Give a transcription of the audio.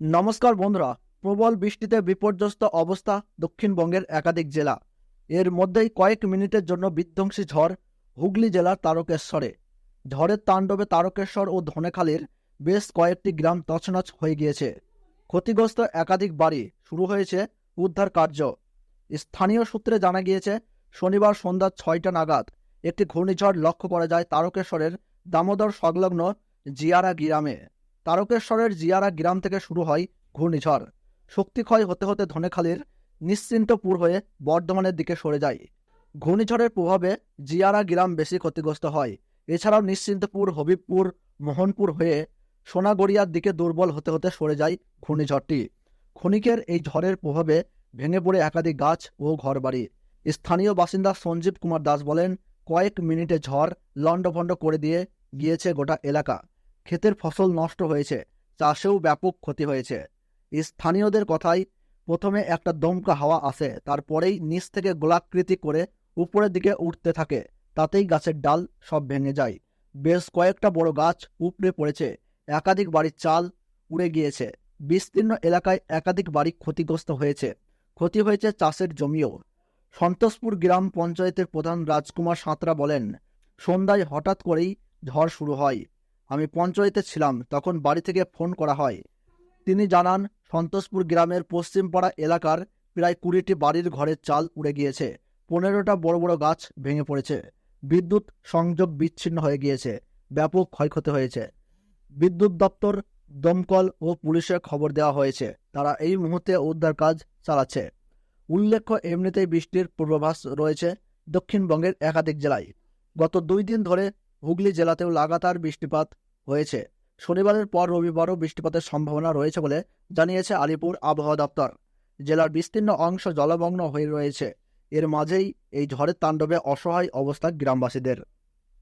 নমস্কার বন্ধুরা, প্রবল বৃষ্টিতে বিপর্যস্ত অবস্থা দক্ষিণবঙ্গের একাধিক জেলা। এর মধ্যেই কয়েক মিনিটের জন্য বিধ্বংসী ঝড় হুগলি জেলার তারকেশ্বরে। ঝড়ের তাণ্ডবে তারকেশ্বর ও ধনেখালির বেশ কয়েকটি গ্রাম তছনছ হয়ে গিয়েছে। ক্ষতিগ্রস্ত একাধিক বাড়ি শুরু হয়েছে উদ্ধার কার্য। স্থানীয় সূত্রে জানা গিয়েছে, শনিবার সন্ধ্যা ছয়টা নাগাদ একটি ঘূর্ণিঝড় লক্ষ্য করা যায় তারকেশ্বরের দামোদর সংলগ্ন জিয়ারা গ্রামে। তারকেশ্বরের জিয়ারা গ্রাম থেকে শুরু হয় ঘূর্ণিঝড়। শক্তিক্ষয় হতে হতে ধনেখালির নিশ্চিন্তপুর হয়ে বর্ধমানের দিকে সরে যায়। ঘূর্ণিঝড়ের প্রভাবে জিয়ারা গ্রাম বেশি ক্ষতিগ্রস্ত হয়। এছাড়াও নিশ্চিন্তপুর, হবিবপুর, মোহনপুর হয়ে সোনাগড়িয়ার দিকে দুর্বল হতে হতে সরে যায় ঘূর্ণিঝড়টি। ক্ষণিকের এই ঝড়ের প্রভাবে ভেঙে পড়ে একাধিক গাছ ও ঘরবাড়ি। স্থানীয় বাসিন্দা সঞ্জীব কুমার দাস বলেন, কয়েক মিনিটে ঝড় লণ্ডভণ্ড করে দিয়ে গিয়েছে গোটা এলাকা। ক্ষেতের ফসল নষ্ট হয়েছে, চাষেও ব্যাপক ক্ষতি হয়েছে। স্থানীয়দের কথায়, প্রথমে একটা দমকা হাওয়া আসে, তারপরেই নিচ থেকে গোলাকৃতি করে উপরের দিকে উঠতে থাকে। তাতেই গাছের ডাল সব ভেঙে যায়। বেশ কয়েকটা বড় গাছ উপড়ে পড়েছে, একাধিক বাড়ির চাল উড়ে গিয়েছে। বিস্তীর্ণ এলাকায় একাধিক বাড়ি ক্ষতিগ্রস্ত হয়েছে। ক্ষতি হয়েছে চাষের জমিও। সন্তোষপুর গ্রাম পঞ্চায়েতের প্রধান রাজকুমার সাঁতরা বলেন, সন্ধ্যায় হঠাৎ করেই ঝড় শুরু হয়। আমি পঞ্চায়েতে ছিলাম, তখন বাড়ি থেকে ফোন করা হয়। তিনি জানান, সন্তোষপুর গ্রামের পশ্চিমপাড়া এলাকার প্রায় কুড়িটি বাড়ির ঘরের চাল উড়ে গিয়েছে। পনেরোটা বড় বড় গাছ ভেঙে পড়েছে। বিদ্যুৎ সংযোগ বিচ্ছিন্ন হয়ে গিয়েছে। ব্যাপক ক্ষয়ক্ষতি হয়েছে। বিদ্যুৎ দপ্তর, দমকল ও পুলিশের খবর দেওয়া হয়েছে। তারা এই মুহূর্তে উদ্ধার কাজ চালাচ্ছে। উল্লেখ্য, এমনিতেই বৃষ্টির পূর্বাভাস রয়েছে দক্ষিণবঙ্গের একাধিক জেলায়। গত দুই দিন ধরে হুগলি জেলাতেও লাগাতার বৃষ্টিপাত হয়েছে। শনিবারের পর রবিবারও বৃষ্টিপাতের সম্ভাবনা রয়েছে বলে জানিয়েছে আলিপুর আবহাওয়া দপ্তর। জেলার বিস্তীর্ণ অংশ জলমগ্ন হয়ে রয়েছে। এর মাঝেই এই ঝড়ের তাণ্ডবে অসহায় অবস্থা গ্রামবাসীদের।